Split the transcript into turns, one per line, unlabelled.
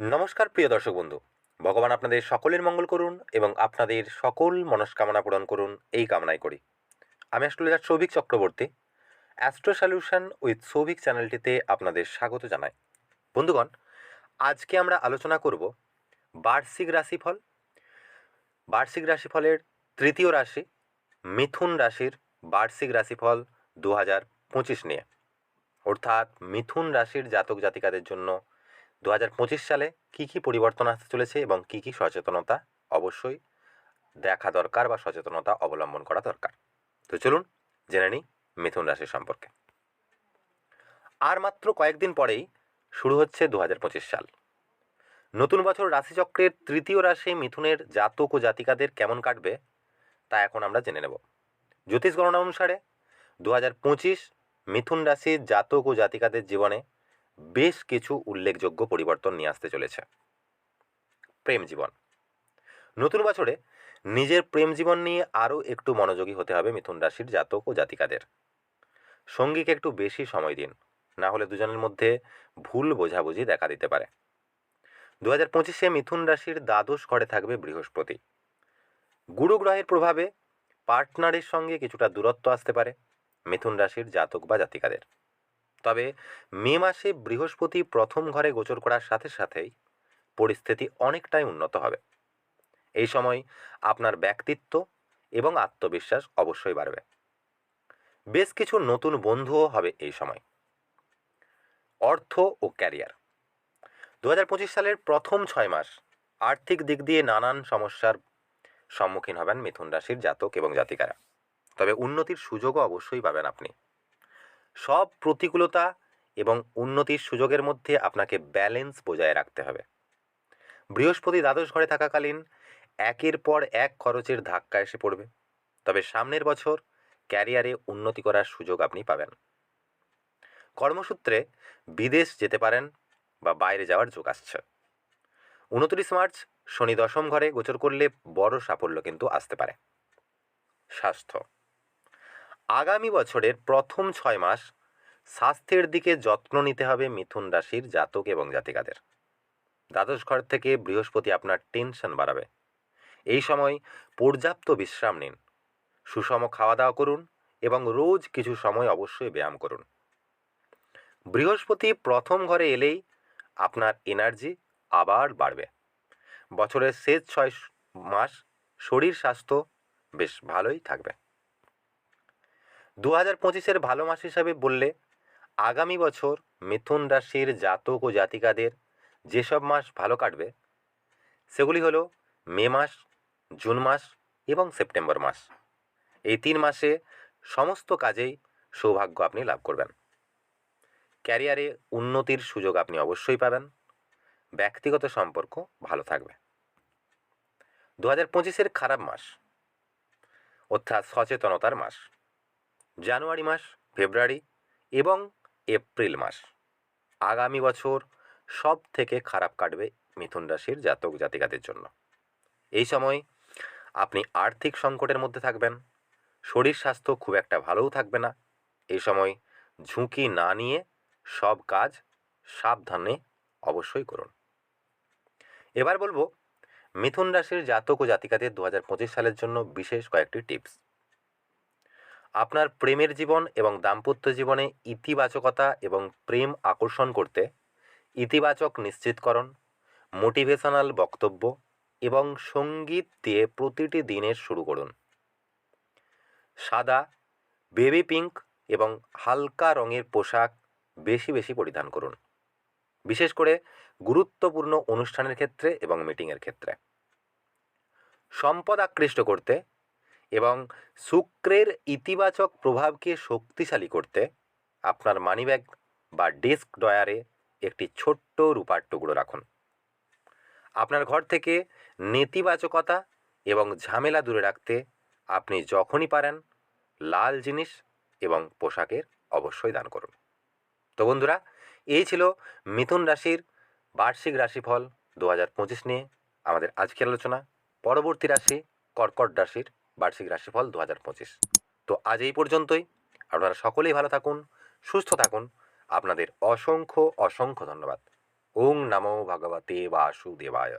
নমস্কার, প্রিয় দর্শক বন্ধু। ভগবান আপনাদের সকলের মঙ্গল করুন এবং আপনাদের সকল মনস্কামনা পূরণ করুন। এই কামনাই করি। আমি astrologer Souvik Chakraborty. Astro solution with Souvik চ্যানেলটিতে আপনাদের স্বাগত জানাই। বন্ধুগণ, আজকে আমরা আলোচনা করব বার্ষিক রাশিফল। বার্ষিক রাশিফলের তৃতীয় রাশি, মিথুন রাশির বার্ষিক রাশিফল দু হাজার পঁচিশ নিয়ে। অর্থাৎ মিথুন রাশির জাতক জাতিকাদের জন্য দু সালে কী কী পরিবর্তন আসতে চলেছে এবং কী কী সচেতনতা অবশ্যই দেখা দরকার বা সচেতনতা অবলম্বন করা দরকার। তো চলুন জেনে নিই মিথুন রাশি সম্পর্কে। আর মাত্র কয়েকদিন পরেই শুরু হচ্ছে দু সাল। নতুন বছর রাশিচক্রের তৃতীয় রাশি মিথুনের জাতক ও জাতিকাদের কেমন কাটবে তা এখন আমরা জেনে নেব। জ্যোতিষ গণনা অনুসারে দু হাজার পঁচিশ মিথুন রাশির জাতক ও জাতিকাদের জীবনে বেশ কিছু উল্লেখযোগ্য পরিবর্তন নিয়ে আসতে চলেছে। প্রেম জীবন। নতুন বছরে নিজের প্রেম জীবন নিয়ে আরও একটু মনোযোগী হতে হবে মিথুন রাশির জাতক ও জাতিকাদের। সঙ্গীকে একটু বেশি সময় দিন, না হলে দুজনের মধ্যে ভুল বোঝাবুঝি দেখা দিতে পারে। দু হাজার পঁচিশে মিথুন রাশির দ্বাদশ ঘরে থাকবে বৃহস্পতি। গুরু গ্রহের প্রভাবে পার্টনারের সঙ্গে কিছুটা দূরত্ব আসতে পারে, মিথুন রাশির জাতক বা জাতিকাদের। তবে মে মাসে বৃহস্পতি প্রথম ঘরে গোচর করার সাথে সাথেই পরিস্থিতি অনেকটাই উন্নত হবে। এই সময় আপনার ব্যক্তিত্ব এবং আত্মবিশ্বাস অবশ্যই বাড়বে। বেশ কিছু নতুন বন্ধুও হবে এই সময়। অর্থ ও ক্যারিয়ার। দু হাজার পঁচিশ সালের প্রথম ছয় মাস আর্থিক দিক দিয়ে নানান সমস্যার সম্মুখীন হবেন মিথুন রাশির জাতক এবং জাতিকারা। তবে উন্নতির সুযোগও অবশ্যই পাবেন আপনি। সব প্রতিকূলতা এবং উন্নতির সুযোগের মধ্যে আপনাকে ব্যালেন্স বজায় রাখতে হবে। বৃহস্পতি দ্বাদশ ঘরে থাকাকালীন একের পর এক খরচের ধাক্কা এসে পড়বে। তবে সামনের বছর ক্যারিয়ারে উন্নতি করার সুযোগ আপনি পাবেন। কর্মসূত্রে বিদেশ যেতে পারেন বা বাইরে যাওয়ার যোগ আসছে। উনত্রিশ মার্চ শনি দশম ঘরে গোচর করলে বড় সাফল্য কিন্তু আসতে পারে। স্বাস্থ্য। আগামী বছরের প্রথম ছয় মাস স্বাস্থ্যের দিকে যত্ন নিতে হবে মিথুন রাশির জাতক এবং জাতিকাদের। দ্বাদশ ঘর থেকে বৃহস্পতি আপনার টেনশন বাড়াবে। এই সময় পর্যাপ্ত বিশ্রাম নিন, সুষম খাওয়া দাওয়া করুন এবং রোজ কিছু সময় অবশ্যই ব্যায়াম করুন। বৃহস্পতি প্রথম ঘরে এলেই আপনার এনার্জি আবার বাড়বে। বছরের শেষ ছয় মাস শরীর স্বাস্থ্য বেশ ভালোই থাকবে। দু হাজার পঁচিশের ভালো মাস হিসাবে বললে আগামী বছর মিথুন রাশির জাতক ও জাতিকাদের যেসব মাস ভালো কাটবে, সেগুলি হলো মে মাস, জুন মাস এবং সেপ্টেম্বর মাস। এই তিন মাসে সমস্ত কাজেই সৌভাগ্য আপনি লাভ করবেন। ক্যারিয়ারে উন্নতির সুযোগ আপনি অবশ্যই পাবেন। ব্যক্তিগত সম্পর্ক ভালো থাকবে। দু হাজার পঁচিশের খারাপ মাস অর্থাৎ সচেতনতার মাস। জানুয়ারি মাস, ফেব্রুয়ারি এবং এপ্রিল মাস। আগামী বছর সব থেকে খারাপ কাটবে মিথুন রাশির জাতক জাতিকাদের জন্য। এই সময় আপনি আর্থিক সংকটের মধ্যে থাকবেন, শরীর স্বাস্থ্য খুব একটা ভালোও থাকবে না। এই সময় ঝুঁকি না নিয়ে সব কাজ সাবধানে অবশ্যই করুন। এবার বলব, মিথুন রাশির জাতক ও জাতিকাদের দু হাজার পঁচিশ সালের জন্য বিশেষ কয়েকটি টিপস। আপনার প্রেমের জীবন এবং দাম্পত্য জীবনে ইতিবাচকতা এবং প্রেম আকর্ষণ করতে ইতিবাচক নিশ্চিতকরণ, মোটিভেশনাল বক্তব্য এবং সংগীত দিয়ে প্রতিটি দিনের শুরু করুন। সাদা, বেবি পিঙ্ক এবং হালকা রঙের পোশাক বেশি বেশি পরিধান করুন। বিশেষ করে গুরুত্বপূর্ণ অনুষ্ঠানের ক্ষেত্রে এবং মিটিংয়ের ক্ষেত্রে। সম্পদ আকৃষ্ট করতে এবং শুক্রের ইতিবাচক প্রভাবকে শক্তিশালী করতে আপনার মানিব্যাগ বা ডেস্ক ডয়ারে একটি ছোট্ট রূপার টুকরো রাখুন। আপনার ঘর থেকে নেতিবাচকতা এবং ঝামেলা দূরে রাখতে আপনি যখনই পারেন লাল জিনিস এবং পোশাকের অবশ্যই দান করুন। তো বন্ধুরা, এই ছিল মিথুন রাশির বার্ষিক রাশিফল দু হাজার পঁচিশ নিয়ে আমাদের আজকের আলোচনা। পরবর্তী রাশি কর্কট রাশির বার্ষিক রাশিফল দু হাজার পঁচিশ। তো আজ এই পর্যন্তই। আপনারা সকলেই ভালো থাকুন, সুস্থ থাকুন। আপনাদের অসংখ্য অসংখ্য ধন্যবাদ। ওং নমো ভগবতে বাসুদেবায়।